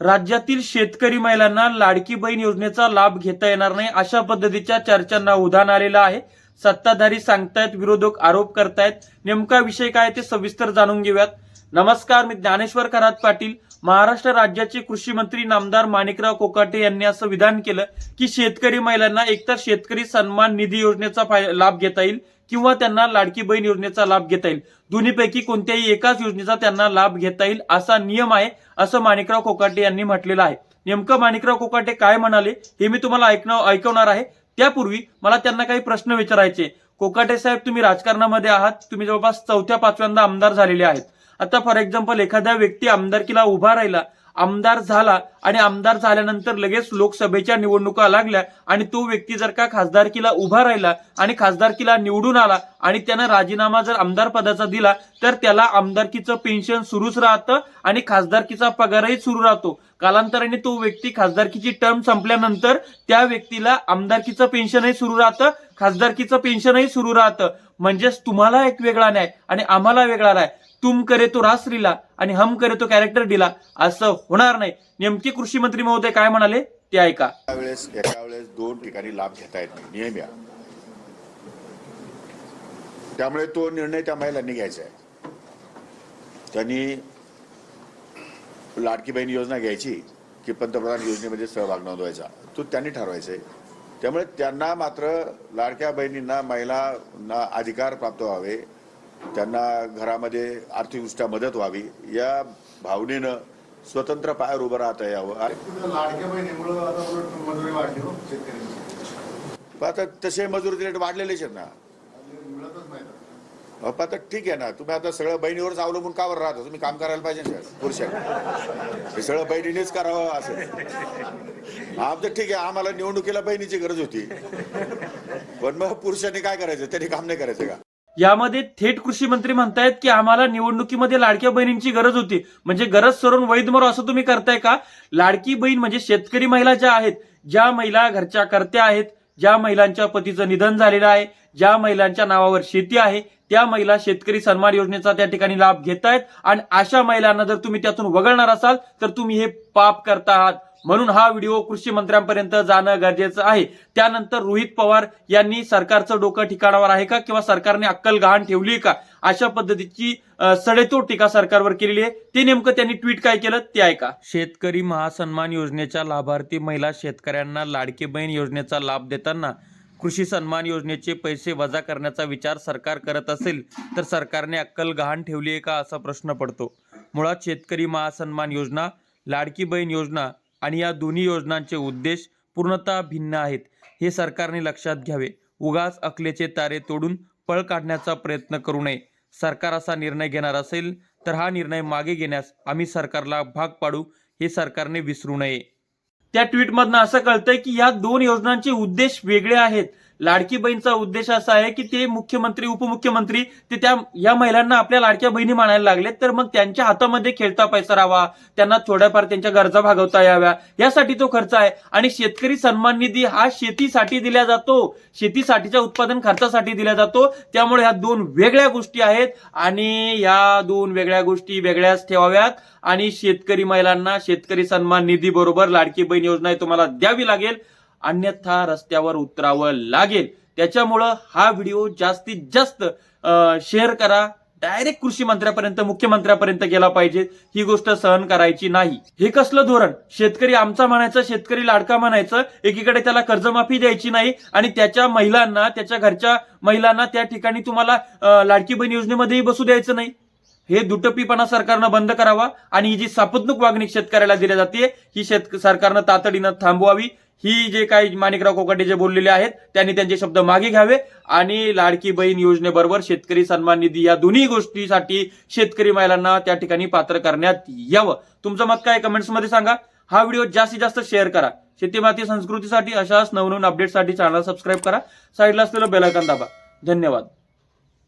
राज्यातील शेतकरी महिलांना लाडकी बहीण योजनेचा लाभ घेता येणार नाही अशा पद्धतीच्या चर्चांना उधाण आलेलं आहे. सत्ताधारी सांगतायत विरोधक आरोप करतायत. नेमका विषय काय ते सविस्तर जाणून घेऊयात. नमस्कार मी ज्ञानेश्वर खरात पाटील. महाराष्ट्र राज्याचे कृषी मंत्री नामदार माणिकराव कोकाटे यांनी असं विधान केलं की शेतकरी महिलांना एकतर शेतकरी सन्मान निधी योजनेचा लाभ घेता येईल किंवा त्यांना लाडकी बहीण योजनेचा लाभ घेता येईल. दोन्हीपैकी कोणत्याही एकाच योजनेचा त्यांना लाभ घेता येईल असा नियम आहे असं माणिकराव कोकाटे यांनी म्हटलेलं आहे. नेमकं माणिकराव कोकाटे काय म्हणाले हे मी तुम्हाला ऐकणं ऐकवणार आहे. त्यापूर्वी मला त्यांना काही प्रश्न विचारायचे. कोकाटे साहेब तुम्ही राजकारणामध्ये आहात. तुम्ही जवळपास चौथ्या पाचव्यांदा आमदार झालेले आहेत. आता फॉर एक्झाम्पल एखाद्या व्यक्ती आमदारकीला उभा राहिला आमदार झाला आणि आमदार झाल्यानंतर लगेच लोकसभेच्या निवडणुका लागल्या आणि तो व्यक्ती जर का खासदारकीला उभा राहिला आणि खासदारकीला निवडून आला आणि त्यानं राजीनामा जर आमदार पदाचा दिला तर त्याला आमदारकीचं पेन्शन सुरूच राहतं आणि खासदारकीचा पगारही सुरू राहतो. कालांतराने तो व्यक्ती खासदारकीची टर्म संपल्यानंतर त्या व्यक्तीला आमदारकीचं पेन्शनही सुरू राहतं खासदारकीचं पेन्शनही सुरू राहतं. म्हणजेच तुम्हाला एक वेगळा न्याय आणि आम्हाला वेगळा न्याय. तुम करे तो रासरीला आणि हम करे तो कॅरेक्टर दिला. असं होणार नाही. नेमके कृषी मंत्री महोदय काय म्हणाले? ते ऐका. त्यावेळेस एका वेळेस दोन ठिकाणी लाभ घेता येत नाही. नियम या. त्यामुळे तो निर्णय त्या महिलांनी घ्यायचा आहे. त्यांनी लाडकी बहीण योजना घ्यायची की पंतप्रधान योजनेमध्ये सहभाग नोंदवायचा. तो त्यांनी ठरवायचा आहे त्यामुळे त्यांना मात्र लाडक्या बहिणींना महिलांना अधिकार प्राप्त व्हावे. त्यांना घरामध्ये आर्थिकदृष्ट्या मदत व्हावी. या भावनेनं स्वतंत्र पायावर उभं राहता यावं. लाडक्या आता हो आता तसे मजुरी रेट वाढलेलेच आहेत ना. आता ठीक आहे ना. तुम्ही आता सगळं बहिणीवरच अवलंबून का बरं राहता? तुम्ही काम करायला पाहिजे ना पुरुषांनी. हे सगळं बहिणीनेच करावं असं. आमचं ठीक आहे आम्हाला निवडणुकीला बहिणीची गरज होती. पण मग पुरुषांनी काय करायचं? त्यांनी काम नाही करायचं का? यामध्ये थेट कृषी मंत्री म्हणतायत की आम्हाला निवडणुकीमध्ये लाडक्या बहिणींची गरज होती. म्हणजे गरज सरून वैध मरो असं तुम्ही करताय का? लाडकी बहीण म्हणजे शेतकरी महिला ज्या आहेत ज्या महिला घरच्या करत्या आहेत ज्या महिलांच्या पतीचं निधन झालेलं आहे ज्या महिलांच्या नावावर शेती आहे त्या महिला शेतकरी सन्मान योजनेचा त्या ठिकाणी लाभ घेत आहेत आणि अशा महिलांना जर तुम्ही त्यातून वगळणार असाल तर तुम्ही हे पाप करता आहात. म्हणून हा व्हिडिओ कृषी मंत्र्यांपर्यंत जाणं गरजेचं आहे. त्यानंतर रोहित पवार यांनी सरकारचं डोकं ठिकाणावर आहे का किंवा सरकारने अक्कल गहाण ठेवली का? अशा पद्धतीची सडेतोड टीका सरकारवर केलेली आहे. ते नेमकं त्यांनी ट्विट काय केलं ते ऐका. शेतकरी महासन्मान योजनेच्या लाभार्थी महिला शेतकऱ्यांना लाडकी बहीण योजनेचा लाभ देताना कृषी सन्मान योजनेचे पैसे वजा करण्याचा विचार सरकार करत असेल तर सरकारने अक्कल गहाण ठेवली आहे का असा प्रश्न पडतो. मुळात शेतकरी महासन्मान योजना लाडकी बहीण योजना आणि या दोन्ही योजनांचे उद्देश पूर्णतः भिन्न आहेत हे सरकारने लक्षात घ्यावे. उगाच अकलेचे तारे तोडून पळ काढण्याचा प्रयत्न करू नये. सरकार असा निर्णय घेणार असेल तर हा निर्णय मागे घेण्यास आम्ही सरकारला भाग पाडू हे सरकारने विसरू नये. त्या ट्विटमधनं असं कळतंय की या दोन योजनांचे उद्देश वेगळे आहेत. लाडकी बहीणचा उद्देश असा आहे की ते मुख्यमंत्री उपमुख्यमंत्री ते त्या या महिलांना आपल्या लाडक्या बहिणी मानायला लागलेत. तर मग त्यांच्या हातामध्ये खेळता पैसा राहावा त्यांना थोड्याफार त्यांच्या गरजा भागवता याव्या यासाठी तो खर्च आहे. आणि शेतकरी सन्मान निधी हा शेतीसाठी दिला जातो. शेतीसाठीच्या उत्पादन खर्चासाठी दिला जातो. त्यामुळे ह्या दोन वेगळ्या गोष्टी आहेत आणि या दोन वेगळ्या गोष्टी वेगळ्याच ठेवाव्यात. आणि शेतकरी महिलांना शेतकरी सन्मान निधी बरोबर लाडकी बहीण योजना तुम्हाला द्यावी लागेल. अन्यथा रस्त्यावर उतरावं लागेल. त्याच्यामुळं हा व्हिडिओ जास्तीत जास्त शेअर करा. डायरेक्ट कृषी मंत्र्यापर्यंत मुख्यमंत्र्यापर्यंत गेला पाहिजे. ही गोष्ट सहन करायची नाही. हे कसलं धोरण? शेतकरी आमचा म्हणायचं शेतकरी लाडका म्हणायचं. एकीकडे त्याला कर्जमाफी द्यायची नाही आणि त्याच्या महिलांना त्याच्या घरच्या महिलांना त्या ठिकाणी तुम्हाला लाडकी बहीण योजनेमध्येही बसू द्यायचं नाही. हे दुटपीपणा सरकारनं बंद करावा आणि ही जी सापत्नूक वागणूक शेतकऱ्याला दिली जाते ही शेत सरकारनं तातडीनं थांबवावी. ही जे काही माणिकराव कोकाटे जे बोललेले आहेत त्यांनी त्यांचे शब्द मागे घ्यावे आणि लाडकी बहीण योजनेबरोबर शेतकरी सन्मान निधी या दोन्ही गोष्टीसाठी शेतकरी महिलांना त्या ठिकाणी पात्र करण्यात यावं. तुमचं मत काय कमेंट्समध्ये सांगा. हा व्हिडिओ जास्तीत जास्त शेअर करा. शेती माती संस्कृतीसाठी अशाच नवनवीन अपडेटसाठी चॅनल सबस्क्राईब करा. साईडला असलेलं बेलायकन दाबा. धन्यवाद.